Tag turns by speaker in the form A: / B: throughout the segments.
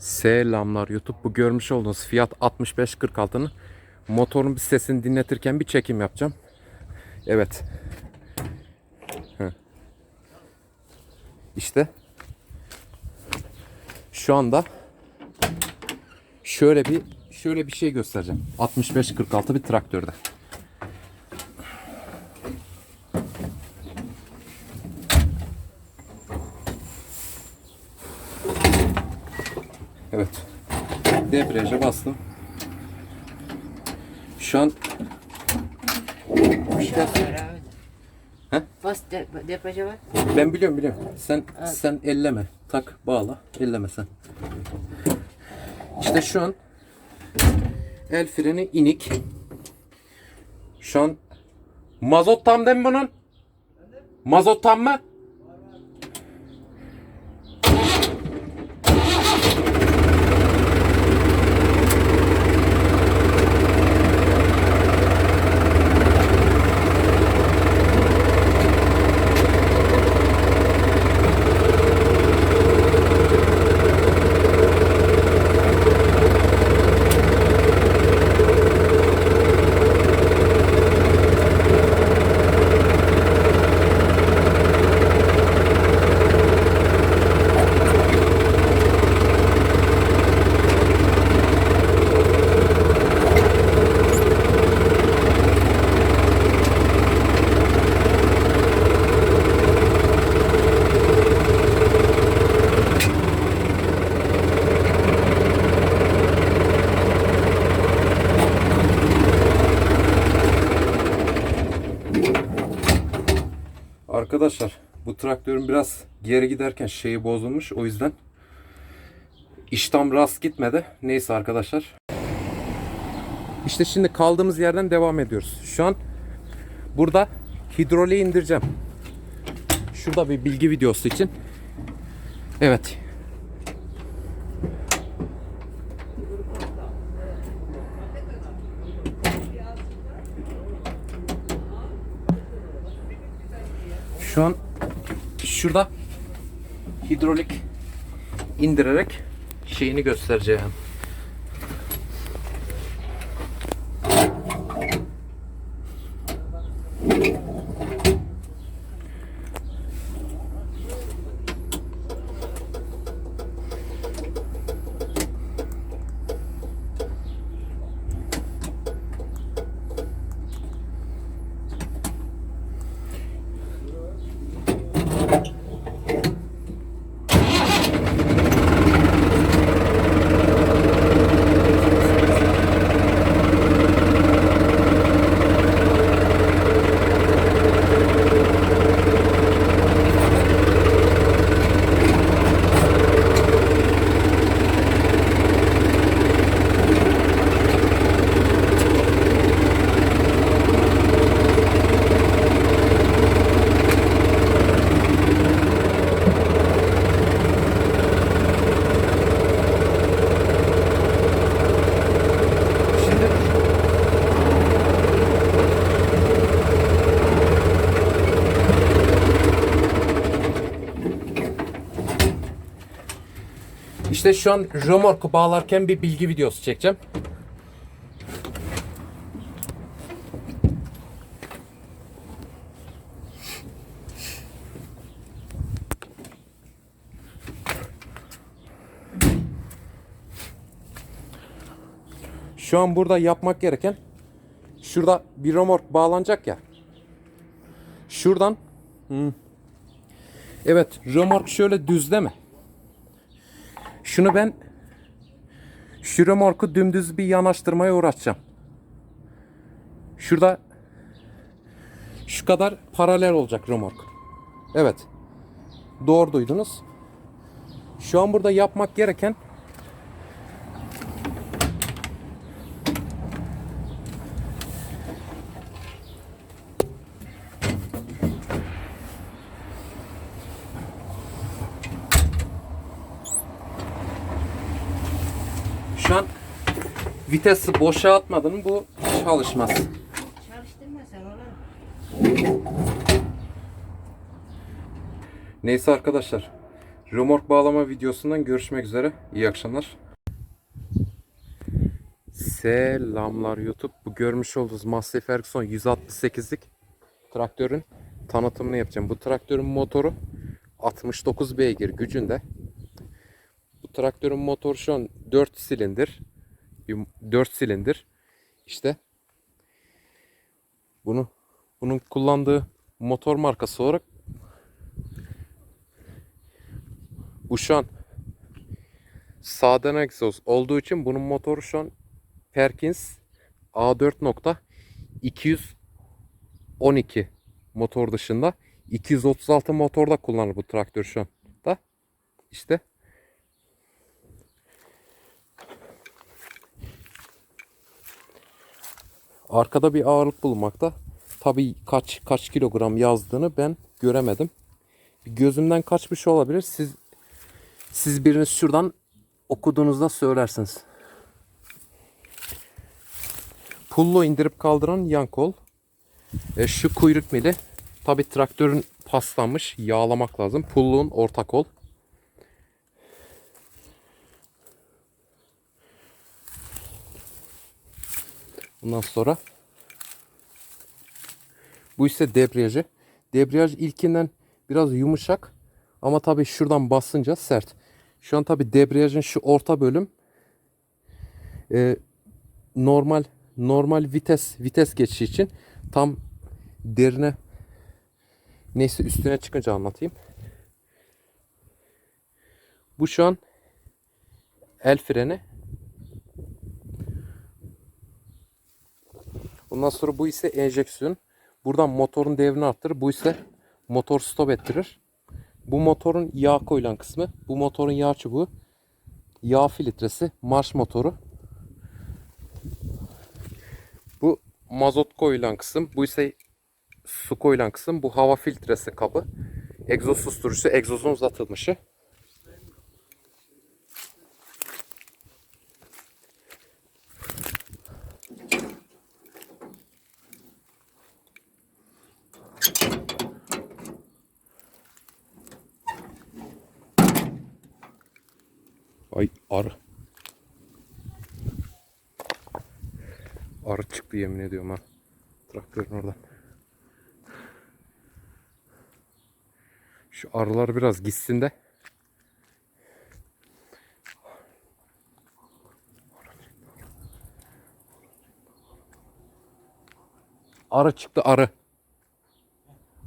A: Selamlar YouTube. Bu görmüş olduğunuz Fiat 6546'nın motorun bir sesini dinletirken bir çekim yapacağım. Evet. İşte şu anda şöyle bir şöyle bir şey göstereceğim. 6546 bir traktörde. Evet. Debriyaja bastım. Şu an He?
B: Bas de, depreşe bak.
A: ben biliyorum biliyorum. Sen sen elleme. Tak bağla. Elleme sen. İşte şu an el freni inik. Şu an mazot tam değil mi bunun? Mazot tam mı? Arkadaşlar bu traktörün biraz geri giderken şeyi bozulmuş o yüzden iş tam rast gitmedi. Neyse arkadaşlar. İşte şimdi kaldığımız yerden devam ediyoruz. Şu an burada hidroliği indireceğim. Şurada bir bilgi videosu için. Evet. Şu an şurada hidrolik indirerek şeyini göstereceğim. Şimdi İşte şu an römorku bağlarken bir bilgi videosu çekeceğim. Şu an burada yapmak gereken şurada bir römork bağlanacak ya. Şuradan hmm. Evet römork şöyle düzleme. Şunu ben şu römorku dümdüz bir yanaştırmaya uğraşacağım. Şurada şu kadar paralel olacak römork. Evet. Doğru duydunuz. Şu an burada yapmak gereken Şu an vitesi boşa atmadın bu çalışmaz.
B: Çalıştırma sen oğlum.
A: Neyse arkadaşlar. Römork bağlama videosundan görüşmek üzere. İyi akşamlar. Selamlar YouTube. Bu görmüş olduğunuz Massey Ferguson 168'lik traktörün tanıtımını yapacağım. Bu traktörün motoru 69 beygir gücünde. Bu traktörün motoru şu an 4 silindir. 4 silindir. İşte bunu bunun kullandığı motor markası olarak bu şu an sağdan egzoz olduğu için bunun motoru şu an Perkins A4.212 motor dışında 236 motorda kullanılır bu traktör şu an da işte arkada bir ağırlık bulunmakta tabii kaç kaç kilogram yazdığını ben göremedim gözümden kaçmış olabilir siz siz biriniz şuradan okuduğunuzda söylersiniz pullo indirip kaldıran yan kol. E, şu kuyruk mili. Tabi traktörün paslanmış. Yağlamak lazım. Pulluğun orta kol. Bundan sonra bu ise debriyajı. Debriyaj ilkinden biraz yumuşak ama tabi şuradan basınca sert. Şu an tabi debriyajın şu orta bölüm e, normal normal vites vites geçişi için tam derine neyse üstüne çıkınca anlatayım. Bu şu an el freni. Ondan sonra bu ise enjeksiyon. Buradan motorun devrini arttırır. Bu ise motor stop ettirir. Bu motorun yağ koyulan kısmı. Bu motorun yağ çubuğu. Yağ filtresi. Marş motoru. Bu mazot koyulan kısım. Bu ise su koyulan kısım. Bu hava filtresi kabı. Egzoz susturucusu. Egzozun uzatılmışı. Ay arı. Arı çıktı yemin ediyorum ha. Traktörün oradan. Şu arılar biraz gitsin de. Arı çıktı arı.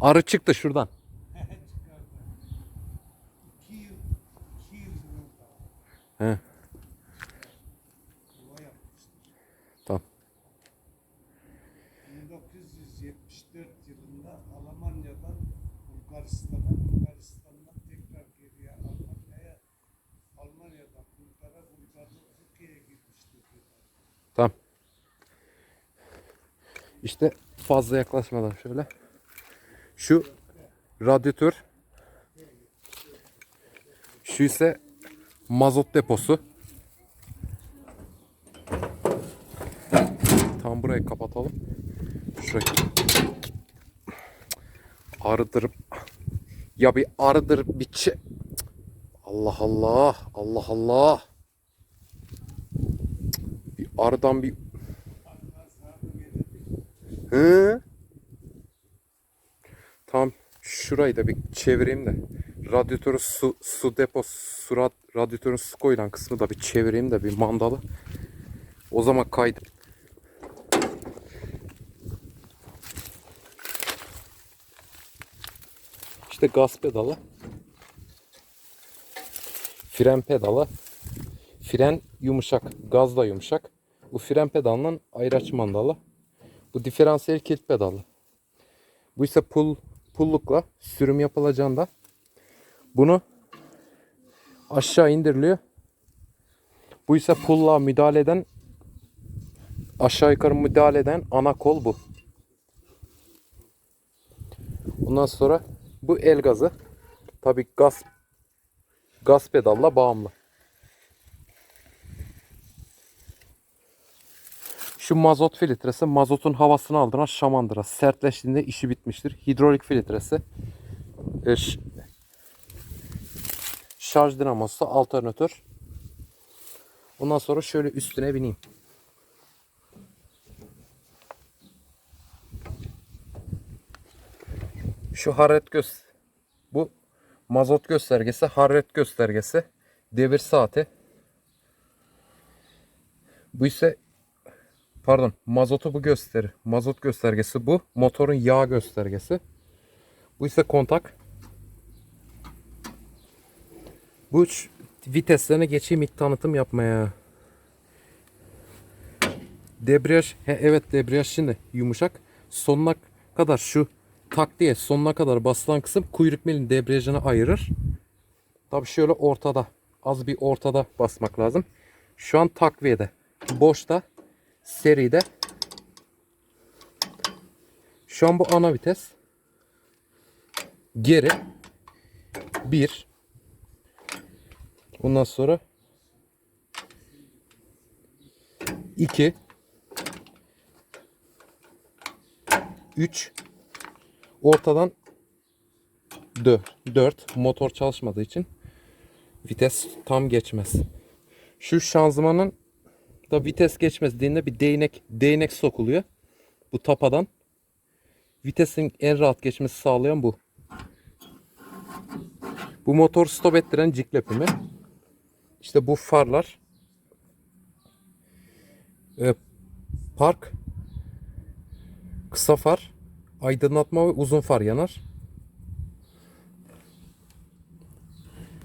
A: Arı çıktı şuradan. He. Tamam.
C: 1974 yılında Almanya'dan Bulgaristan'a, Bulgaristan'dan tekrar geriye Almanya'ya, Almanya'dan Bulgar'a, Bulgar'dan Türkiye'ye girmiştir.
A: Tamam. İşte fazla yaklaşmadan şöyle. Şu radyatör. Şu ise mazot deposu. Tam burayı kapatalım. Şurayı. Arıdırıp ya bir arıdırıp bir çe... Allah Allah. Allah Allah. Bir arıdan bir Hı? Tam şurayı da bir çevireyim de. Radyatörü su, su deposu, su rad, radyatörün su koyulan kısmı da bir çevireyim de bir mandalı. O zaman kaydı. İşte gaz pedalı. Fren pedalı. Fren yumuşak, gaz da yumuşak. Bu fren pedalının ayraç mandalı. Bu diferansiyel kilit pedalı. Bu ise pull, pullukla sürüm yapılacağında bunu aşağı indiriliyor. Bu ise pulla müdahale eden aşağı yukarı müdahale eden ana kol bu. Ondan sonra bu el gazı. Tabi gaz gaz pedalla bağımlı. Şu mazot filtresi mazotun havasını aldıran şamandıra. Sertleştiğinde işi bitmiştir. Hidrolik filtresi. Şarj dinamosu, alternatör. Ondan sonra şöyle üstüne bineyim. Şu hararet göz bu mazot göstergesi, hararet göstergesi, devir saati. Bu ise pardon mazotu bu gösterir. Mazot göstergesi bu. Motorun yağ göstergesi. Bu ise kontak. Bu viteslerine geçeyim ilk tanıtım yapmaya. Debriyaj, he, evet debriyaj şimdi yumuşak. Sonuna kadar şu tak diye sonuna kadar basılan kısım kuyruk milin debriyajını ayırır. Tabi şöyle ortada, az bir ortada basmak lazım. Şu an takviyede, boşta, seride. Şu an bu ana vites. Geri. 1 Ondan sonra 2 3 ortadan 4 4 motor çalışmadığı için vites tam geçmez. Şu şanzımanın da vites geçmediğinde bir değnek değnek sokuluyor. Bu tapadan vitesin en rahat geçmesi sağlayan bu. Bu motor stop ettiren cik lepimi. İşte bu farlar. Ee, park. Kısa far. Aydınlatma ve uzun far yanar.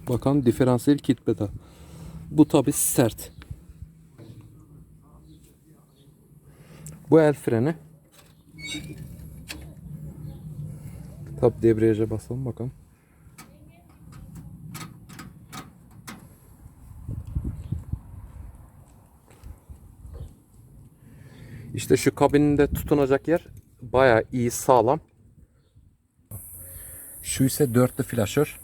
A: Bakalım diferansiyel kit beta. Bu tabi sert. Bu el freni. Tabi debriyaja basalım bakalım. İşte şu kabininde tutunacak yer bayağı iyi sağlam. Şu ise dörtlü flaşör.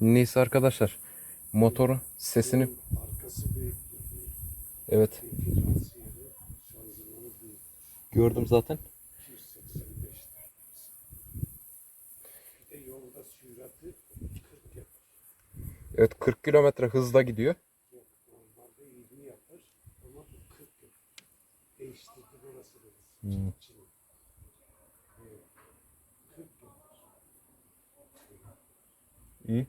A: Neyse arkadaşlar. Motorun sesini evet gördüm zaten.
C: 285. Bir de yolda süratı 40 yapar.
A: Evet 40 kilometre hızla gidiyor.
C: Yok normalde 20 yapar ama bu 40 yapar. Değiştirdi burası da.
A: Hmm.
C: İçini. Evet. 40 yapar.
A: İyi.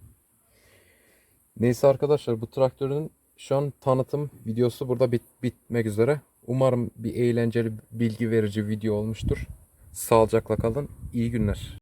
A: Neyse arkadaşlar bu traktörün şu an tanıtım videosu burada bit bitmek üzere. Umarım bir eğlenceli, bilgi verici video olmuştur. Sağlıcakla kalın. İyi günler.